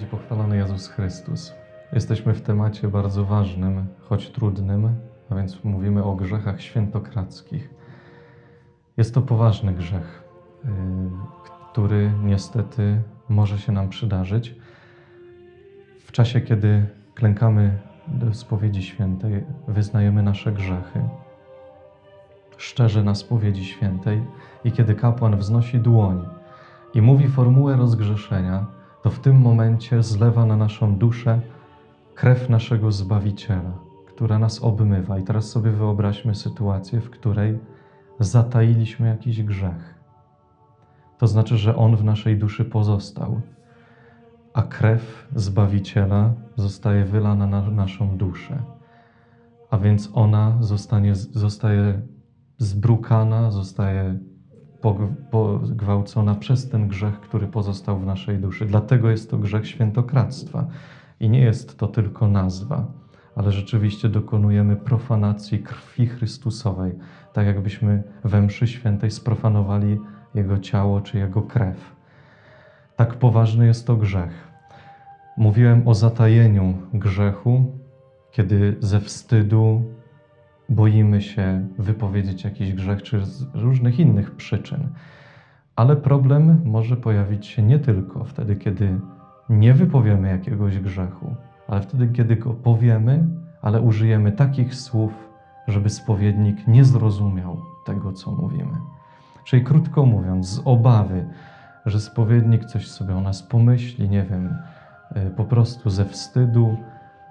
Niech pochwalony Jezus Chrystus. Jesteśmy w temacie bardzo ważnym, choć trudnym, a więc mówimy o grzechach świętokradzkich. Jest to poważny grzech, yy, który niestety może się nam przydarzyć. W czasie, kiedy klękamy do spowiedzi świętej, wyznajemy nasze grzechy szczerze na spowiedzi świętej i kiedy kapłan wznosi dłoń i mówi formułę rozgrzeszenia, to w tym momencie zlewa na naszą duszę krew naszego Zbawiciela, która nas obmywa. I teraz sobie wyobraźmy sytuację, w której zatailiśmy jakiś grzech. To znaczy, że on w naszej duszy pozostał, a krew Zbawiciela zostaje wylana na naszą duszę. A więc ona zostanie, zostaje zbrukana, zostaje pogwałcona przez ten grzech, który pozostał w naszej duszy. Dlatego jest to grzech świętokradztwa. I nie jest to tylko nazwa, ale rzeczywiście dokonujemy profanacji krwi Chrystusowej, tak jakbyśmy we mszy świętej sprofanowali Jego ciało czy Jego krew. Tak poważny jest to grzech. Mówiłem o zatajeniu grzechu, kiedy ze wstydu, boimy się wypowiedzieć jakiś grzech, czy z różnych innych przyczyn. Ale problem może pojawić się nie tylko wtedy, kiedy nie wypowiemy jakiegoś grzechu, ale wtedy, kiedy go powiemy, ale użyjemy takich słów, żeby spowiednik nie zrozumiał tego, co mówimy. Czyli krótko mówiąc, z obawy, że spowiednik coś sobie o nas pomyśli, nie wiem, e, po prostu ze wstydu,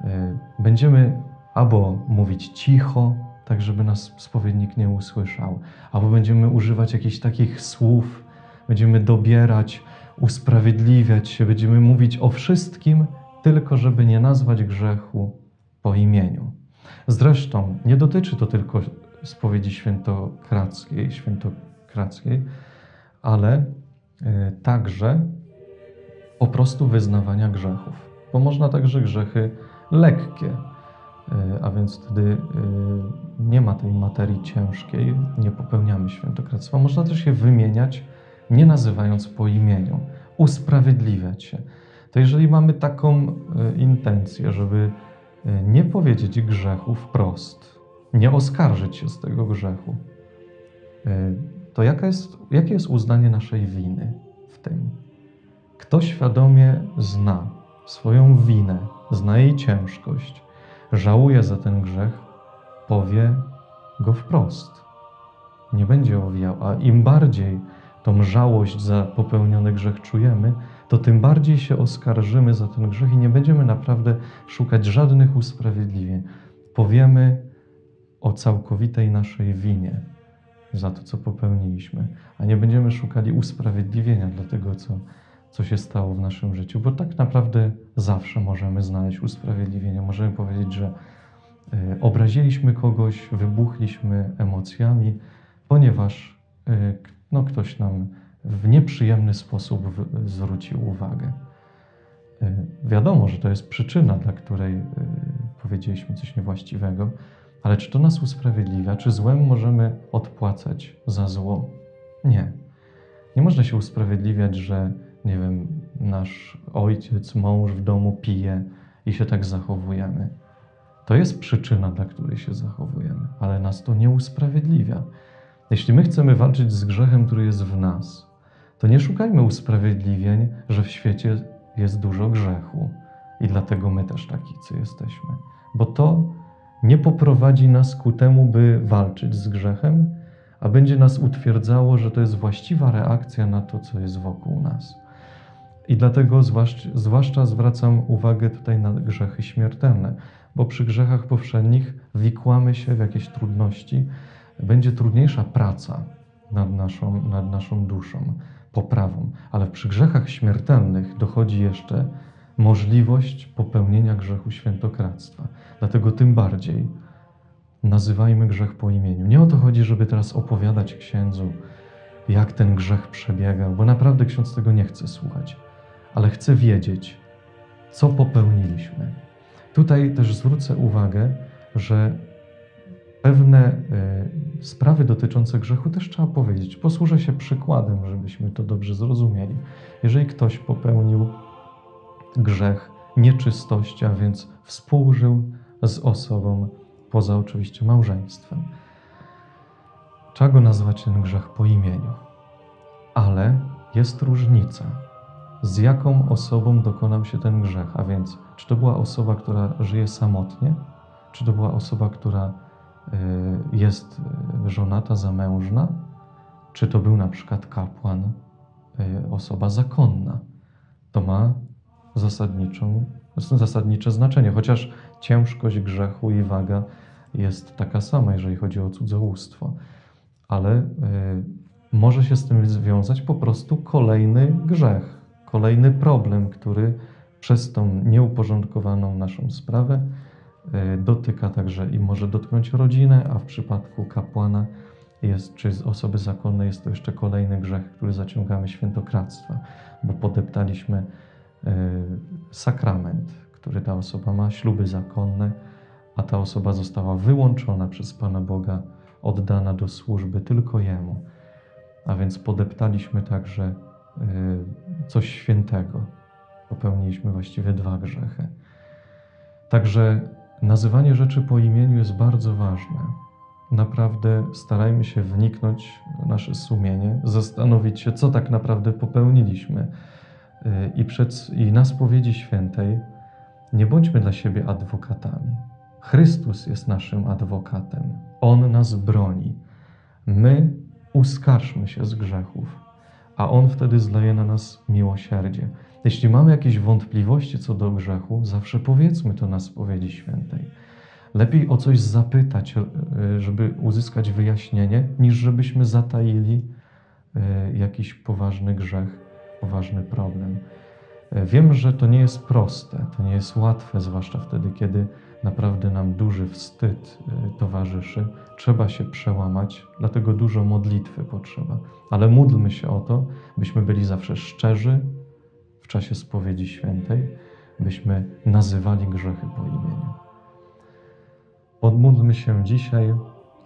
e, będziemy albo mówić cicho, tak żeby nas spowiednik nie usłyszał. Albo będziemy używać jakichś takich słów, będziemy dobierać, usprawiedliwiać się, będziemy mówić o wszystkim, tylko żeby nie nazwać grzechu po imieniu. Zresztą nie dotyczy to tylko spowiedzi świętokradzkiej, świętokradzkiej ale y, także po prostu wyznawania grzechów. Bo można także grzechy lekkie E, a więc wtedy e, nie ma tej materii ciężkiej, nie popełniamy świętokradztwa. Można też je wymieniać, nie nazywając po imieniu, usprawiedliwiać się. To jeżeli mamy taką e, intencję, żeby nie powiedzieć grzechu wprost, nie oskarżyć się z tego grzechu, to jaka jest, jakie jest uznanie naszej winy w tym? Kto świadomie zna swoją winę, zna jej ciężkość, żałuje za ten grzech, powie go wprost. Nie będzie owijał, a im bardziej tą żałość za popełniony grzech czujemy, to tym bardziej się oskarżymy za ten grzech i nie będziemy naprawdę szukać żadnych usprawiedliwień. Powiemy o całkowitej naszej winie za to, co popełniliśmy, a nie będziemy szukali usprawiedliwienia dla tego, co co się stało w naszym życiu, bo tak naprawdę zawsze możemy znaleźć usprawiedliwienie. Możemy powiedzieć, że e, obraziliśmy kogoś, wybuchliśmy emocjami, ponieważ e, no, ktoś nam w nieprzyjemny sposób zwrócił uwagę. E, wiadomo, że to jest przyczyna, dla której powiedzieliśmy coś niewłaściwego, ale czy to nas usprawiedliwia? Czy złem możemy odpłacać za zło? Nie. Nie można się usprawiedliwiać, że nie wiem, nasz ojciec, mąż w domu pije i się tak zachowujemy. To jest przyczyna, dla której się zachowujemy, ale nas to nie usprawiedliwia. Jeśli my chcemy walczyć z grzechem, który jest w nas, to nie szukajmy usprawiedliwień, że w świecie jest dużo grzechu i dlatego my też takicy jesteśmy. Bo to nie poprowadzi nas ku temu, by walczyć z grzechem, a będzie nas utwierdzało, że to jest właściwa reakcja na to, co jest wokół nas. I dlatego zwłaszcza, zwłaszcza zwracam uwagę tutaj na grzechy śmiertelne, bo przy grzechach powszednich wikłamy się w jakieś trudności, będzie trudniejsza praca nad naszą, nad naszą duszą, poprawą, ale przy grzechach śmiertelnych dochodzi jeszcze możliwość popełnienia grzechu świętokradztwa. Dlatego tym bardziej nazywajmy grzech po imieniu. Nie o to chodzi, żeby teraz opowiadać księdzu, jak ten grzech przebiegał, bo naprawdę ksiądz tego nie chce słuchać ale chcę wiedzieć, co popełniliśmy. Tutaj też zwrócę uwagę, że pewne y, sprawy dotyczące grzechu też trzeba powiedzieć. Posłużę się przykładem, żebyśmy to dobrze zrozumieli. Jeżeli ktoś popełnił grzech nieczystości, a więc współżył z osobą poza oczywiście małżeństwem. Trzeba go nazwać ten grzech po imieniu. Ale jest różnica, z jaką osobą dokonał się ten grzech. A więc, czy to była osoba, która żyje samotnie, czy to była osoba, która y, jest y, żonata, zamężna, czy to był na przykład kapłan, y, osoba zakonna. To ma zasadniczą, zasadnicze znaczenie, chociaż ciężkość grzechu i waga jest taka sama, jeżeli chodzi o cudzołóstwo. Ale y, może się z tym związać po prostu kolejny grzech, kolejny problem, który przez tą nieuporządkowaną naszą sprawę y, dotyka także i może dotknąć rodzinę, a w przypadku kapłana jest, czy z osoby zakonnej jest to jeszcze kolejny grzech, który zaciągamy świętokradztwa, bo podeptaliśmy y, sakrament, który ta osoba ma, śluby zakonne, a ta osoba została wyłączona przez Pana Boga, oddana do służby tylko Jemu. A więc podeptaliśmy także y, coś świętego. Popełniliśmy właściwie dwa grzechy. Także nazywanie rzeczy po imieniu jest bardzo ważne. Naprawdę starajmy się wniknąć w nasze sumienie, zastanowić się, co tak naprawdę popełniliśmy. Y, I, przed, I na spowiedzi świętej nie bądźmy dla siebie adwokatami. Chrystus jest naszym adwokatem. On nas broni. My uskarżmy się z grzechów, a On wtedy zleje na nas miłosierdzie. Jeśli mamy jakieś wątpliwości co do grzechu, zawsze powiedzmy to na spowiedzi świętej. Lepiej o coś zapytać, e, żeby uzyskać wyjaśnienie, niż żebyśmy zataili e, jakiś poważny grzech, poważny problem. E, wiem, że to nie jest proste, to nie jest łatwe, zwłaszcza wtedy, kiedy naprawdę nam duży wstyd towarzyszy. Trzeba się przełamać, dlatego dużo modlitwy potrzeba. Ale módlmy się o to, byśmy byli zawsze szczerzy w czasie spowiedzi świętej, byśmy nazywali grzechy po imieniu. Podmódlmy się dzisiaj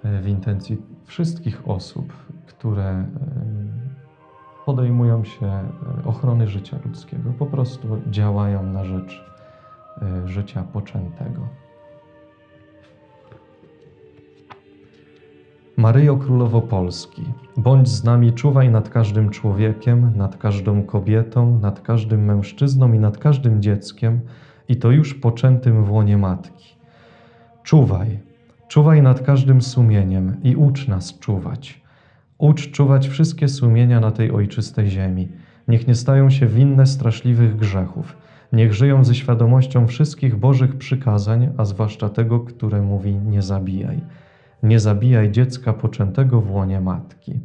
w intencji wszystkich osób, które podejmują się ochrony życia ludzkiego, po prostu działają na rzecz życia poczętego. Maryjo Królowo Polski, bądź z nami, czuwaj nad każdym człowiekiem, nad każdą kobietą, nad każdym mężczyzną i nad każdym dzieckiem, i to już poczętym w łonie matki. Czuwaj, czuwaj nad każdym sumieniem i ucz nas czuwać. Ucz czuwać wszystkie sumienia na tej ojczystej ziemi. Niech nie stają się winne straszliwych grzechów. Niech żyją ze świadomością wszystkich Bożych przykazań, a zwłaszcza tego, które mówi nie zabijaj. Nie zabijaj dziecka poczętego w łonie matki.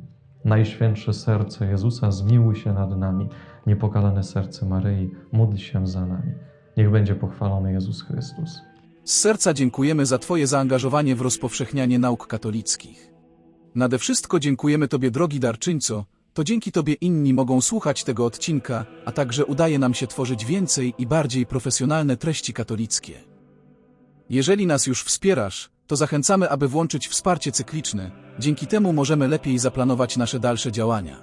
Najświętsze serce Jezusa, zmiłuj się nad nami. Niepokalane serce Maryi, módl się za nami. Niech będzie pochwalony Jezus Chrystus. Z serca dziękujemy za Twoje zaangażowanie w rozpowszechnianie nauk katolickich. Nade wszystko dziękujemy Tobie, drogi darczyńco, to dzięki Tobie inni mogą słuchać tego odcinka, a także udaje nam się tworzyć więcej i bardziej profesjonalne treści katolickie. Jeżeli nas już wspierasz, to zachęcamy, aby włączyć wsparcie cykliczne, dzięki temu możemy lepiej zaplanować nasze dalsze działania.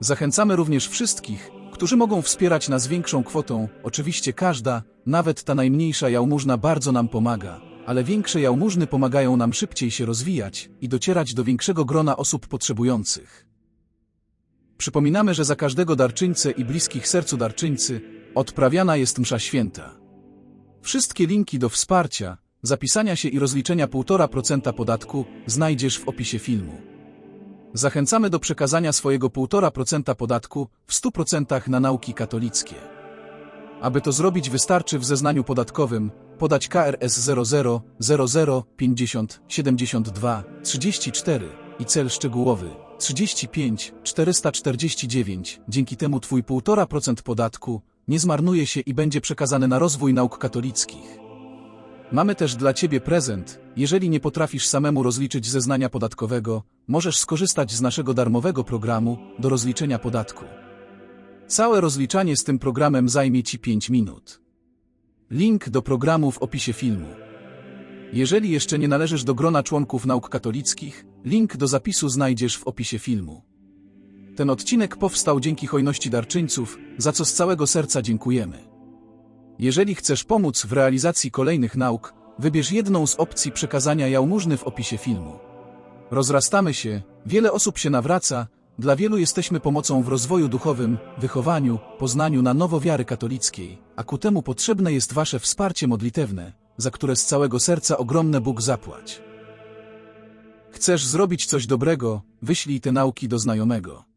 Zachęcamy również wszystkich, którzy mogą wspierać nas większą kwotą, oczywiście każda, nawet ta najmniejsza jałmużna bardzo nam pomaga, ale większe jałmużny pomagają nam szybciej się rozwijać i docierać do większego grona osób potrzebujących. Przypominamy, że za każdego darczyńcę i bliskich sercu darczyńcy odprawiana jest msza święta. Wszystkie linki do wsparcia, zapisania się i rozliczenia 1,5% podatku znajdziesz w opisie filmu. Zachęcamy do przekazania swojego 1,5% podatku w 100% na nauki katolickie. Aby to zrobić wystarczy w zeznaniu podatkowym podać KRS 00 00 50 72 34 i cel szczegółowy 35 449. Dzięki temu Twój 1,5% podatku nie zmarnuje się i będzie przekazany na rozwój nauk katolickich. Mamy też dla Ciebie prezent. Jeżeli nie potrafisz samemu rozliczyć zeznania podatkowego, możesz skorzystać z naszego darmowego programu do rozliczenia podatku. Całe rozliczanie z tym programem zajmie Ci 5 minut. Link do programu w opisie filmu. Jeżeli jeszcze nie należysz do grona członków nauk katolickich, link do zapisu znajdziesz w opisie filmu. Ten odcinek powstał dzięki hojności darczyńców, za co z całego serca dziękujemy. Jeżeli chcesz pomóc w realizacji kolejnych nauk, wybierz jedną z opcji przekazania jałmużny w opisie filmu. Rozrastamy się, wiele osób się nawraca, dla wielu jesteśmy pomocą w rozwoju duchowym, wychowaniu, poznaniu na nowo wiary katolickiej, a ku temu potrzebne jest Wasze wsparcie modlitewne, za które z całego serca ogromne Bóg zapłać. Chcesz zrobić coś dobrego, wyślij te nauki do znajomego.